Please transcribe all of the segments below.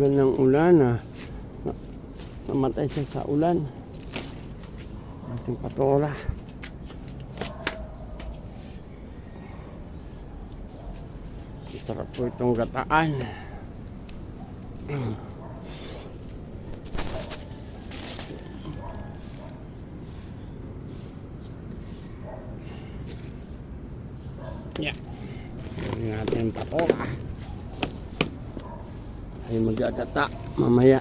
Ng ulan ah. Na- Namatay siya sa ulan. Ating patola. Sarap po itong gataan. Yeah. Gawin natin yung patola. Ay magagata mamaya.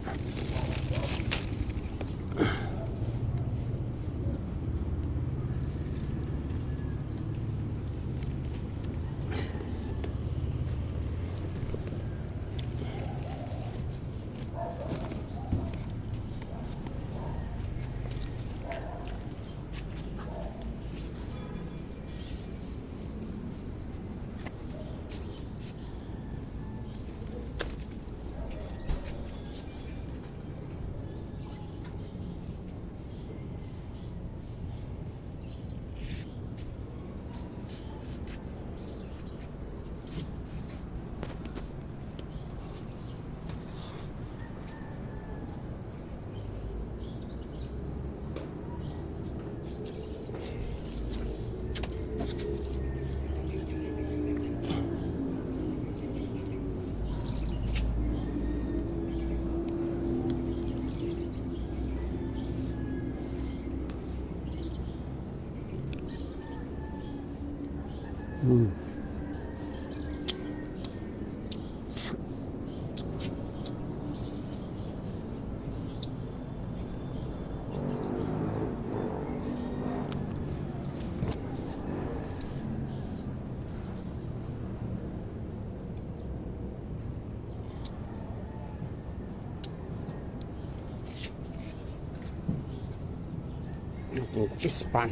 Ispan.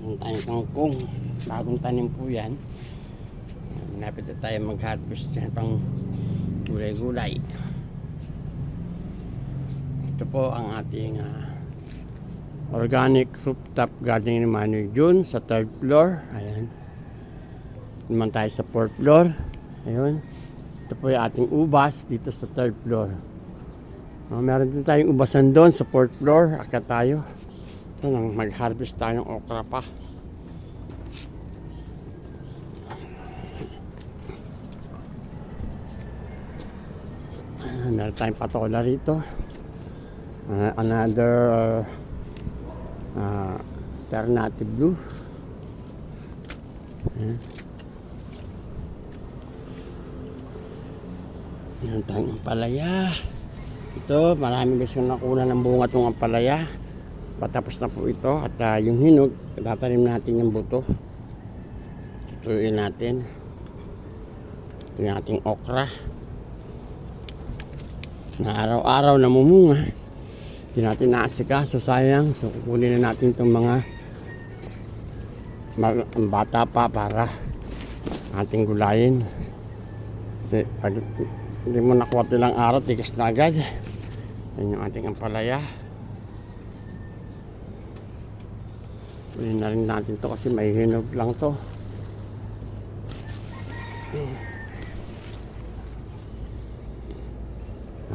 Ang tayong kangkong. Bagong tanim po yan. Malapit na tayo mag-harvest yan pang gulay-gulay. Ito po ang ating ah, organic rooftop gardening ni Manu Jun sa third floor. Ayan. Naman tayo sa fourth floor. Ayun. Ito po yung ating ubas dito sa third floor. Oh, meron din tayong ubasan doon sa fourth floor. Akat tayo. Ito nang mag-harvest tayo ng okra pa. Ayan, meron tayong patola rito. Ah, another uh, alternative blue. Ayan. Meron tayong ampalaya. Ito, marami gusto nakuha ng bunga itong ampalaya. Patapos na po ito. At ah, yung hinog, tatanim natin yung buto. Tutuin natin. Ito yung ating okra. Na araw-araw namumunga. Hindi natin naasikaso, sayang. So, kukunin na natin itong mga bata pa para ating gulayin. Kasi pag hindi mo nakuha ilang araw, tigas na agad. Yan yung ating ampalaya. Kunin na rin natin to kasi may hinog lang to.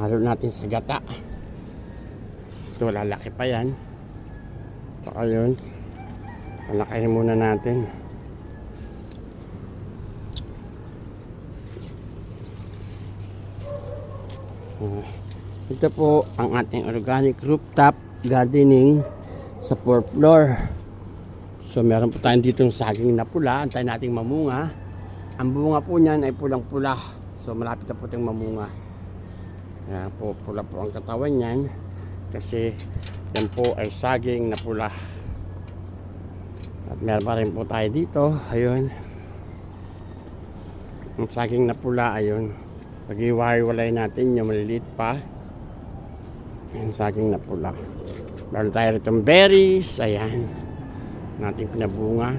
Halo natin sa gata. Ito lalaki pa yan. Saka yun. Palakayin muna natin. Ito po ang ating organic rooftop gardening sa fourth floor. So meron po tayo dito ng saging na pula. Antayin nating mamunga. Ang bunga po niyan ay pulang-pula. So malapit na po itong mamunga. Kaya po pula po ang katawan niyan. Kasi yan po ay saging na pula. At meron pa rin po tayo dito. Ayun. Ang saging na pula, ayun. Pag-iwalay natin yung maliliit pa. Yung saging na pula. Meron tayo rito berries. Ayan. Nating pinabunga.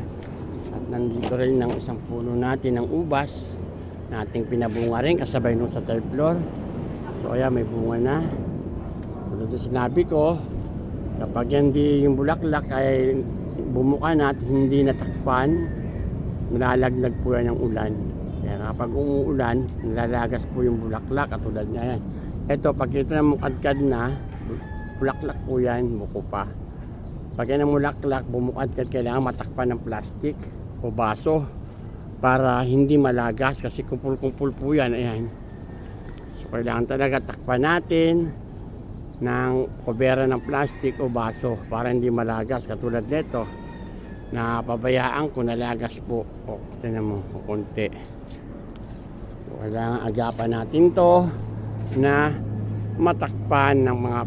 At nandito rin ng isang puno natin ng ubas. Nating pinabunga rin kasabay nung sa third floor. So ayan, may bunga na. Tulad na sinabi ko, kapag hindi yung bulaklak ay bumuka na at hindi natakpan, malalaglag po yan ng ulan. Kaya kapag umuulan, nalalagas po yung bulaklak katulad niya yan. Ito, pag ito na mukadkad na, bulaklak po yan, buko pa. Pag yan mulaklak, bumukadkad, kailangan matakpan ng plastic o baso para hindi malagas kasi kumpul-kumpul po yan. Ayan. So, kailangan talaga takpan natin ng kubera ng plastic o baso para hindi malagas katulad nito na pabayaan ko nalagas po o tinan mo konti so kailangan agapan natin to na matakpan ng mga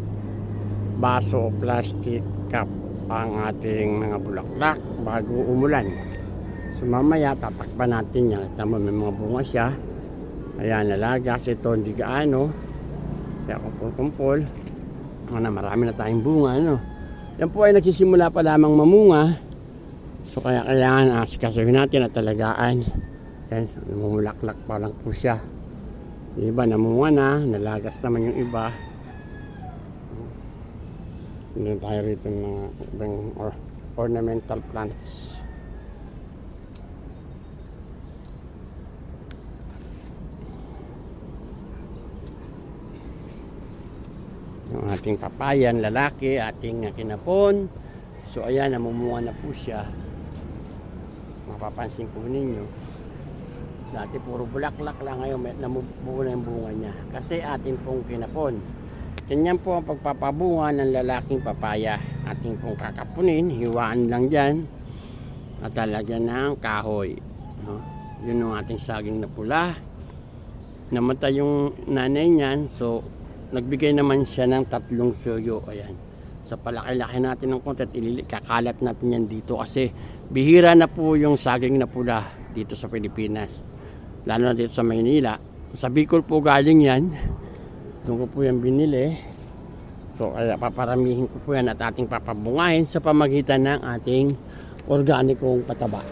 baso o plastic cup ang ating mga bulaklak bago umulan so mamaya tatakpan natin yan kita mo may mga bunga siya ayan nalagas ito hindi gaano kaya kumpul-kumpul ano na, marami na tayong bunga, ano. Yan po ay nagsisimula pa lamang mamunga. So kaya kailangan asikasuhin natin at talagaan. Yan, namumulaklak pa lang po siya. Yung iba namunga na, nalagas naman yung iba. Meron tayo rito ng mga ibang or, ornamental plants. yung ating kapayan, lalaki, ating kinapon. So ayan, namumunga na po siya. Mapapansin po ninyo. Dati puro bulaklak lang ngayon, namubuo na yung bunga niya. Kasi atin pong kinapon. Ganyan po ang pagpapabunga ng lalaking papaya. Ating pong kakapunin, hiwaan lang dyan. At lalagyan ng kahoy. No? Yun ang ating saging na pula. Namatay yung nanay niyan, so nagbigay naman siya ng tatlong suyo. Ayan. Sa palaki-laki natin ng konti at kakalat natin yan dito kasi bihira na po yung saging na pula dito sa Pilipinas. Lalo na dito sa Maynila. Sa Bicol po galing yan. Doon ko po yan binili. So kaya paparamihin ko po yan at ating papabungahin sa pamagitan ng ating organikong pataba.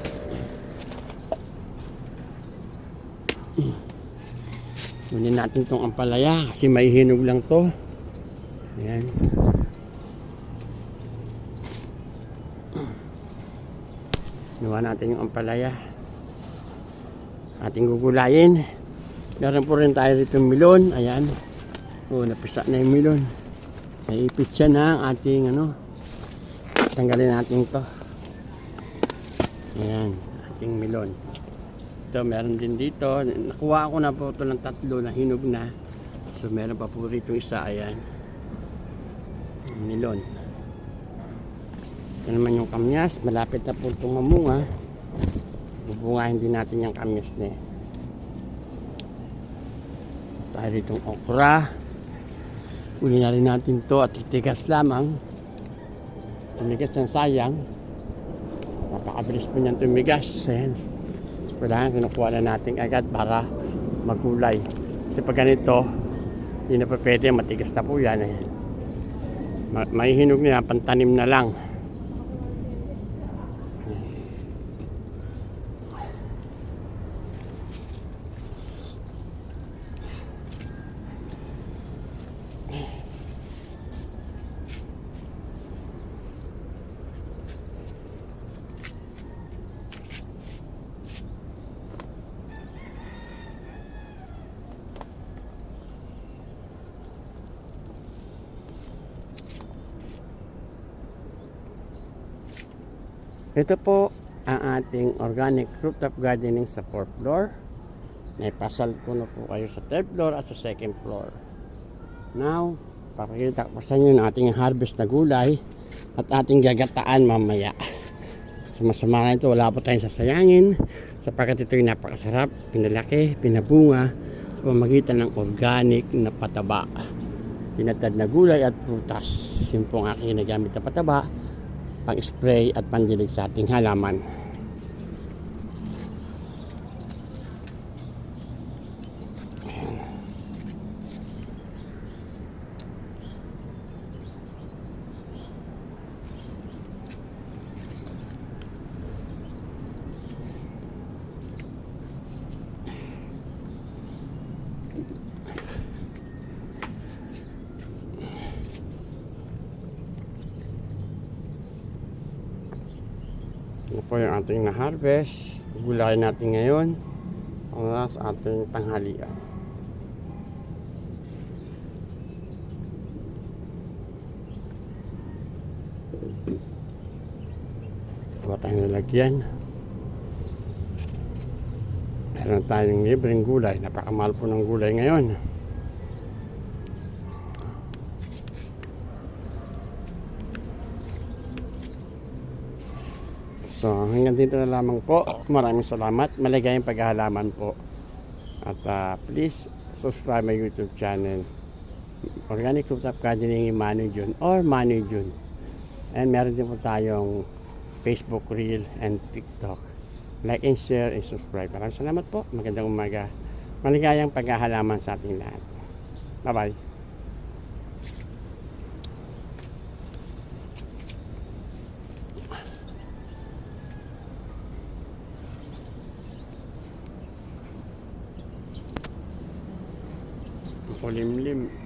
Kunin natin tong ampalaya kasi may hinog lang to. Ayan. Nuha natin yung ampalaya. Ating gugulayin. Meron po rin tayo rito milon. Ayan. O, napisa na yung milon. Naipit siya na ang ating ano. Tanggalin natin to. Ayan. Ating milon. Ito, meron din dito. Nakuha ko na po ito ng tatlo na hinog na. So, meron pa po rito isa. Ayan. Milon. Ito naman yung kamyas. Malapit na po itong mamunga. Bubungahin din natin yung kamyas na yan. Tayo rito okra. Uli natin to at itigas lamang. Tumigas ng sayang. Napakabilis po niyan tumigas. Ayan. Kailangan kinukuha na natin agad para magulay. Kasi pag ganito, hindi na pa pwede, matigas na po yan. Eh. Ma- may hinog na pantanim na lang. Ito po ang ating organic rooftop gardening sa 4th floor. Naipasal ko na po kayo sa 3rd floor at sa 2nd floor. Now, papakita ko sa inyo ng ating harvest na gulay at ating gagataan mamaya. Sumasama na ito, wala po tayong sasayangin sapagkat ito yung napakasarap, pinalaki, pinabunga sa pamagitan ng organic na pataba. Tinatad na gulay at prutas. Yun po ang aking ginagamit na pataba pang spray at pandilig sa ating halaman. Po yung ating na-harvest. Gulayin natin ngayon. oras ating tanghalian. Kuha tayong lalagyan. Meron tayong libreng gulay. Napakamahal po ng gulay ngayon. So, hanggang dito na lamang po. Maraming salamat. Maligayang paghahalaman po. At ah, please subscribe my YouTube channel. Organic Rooftop Gardening ni Manu Jun or Manu Jun. And meron din po tayong Facebook Reel and TikTok. Like and share and subscribe. Maraming salamat po. Magandang umaga. Maligayang paghahalaman sa ating lahat. Bye-bye. Limlim.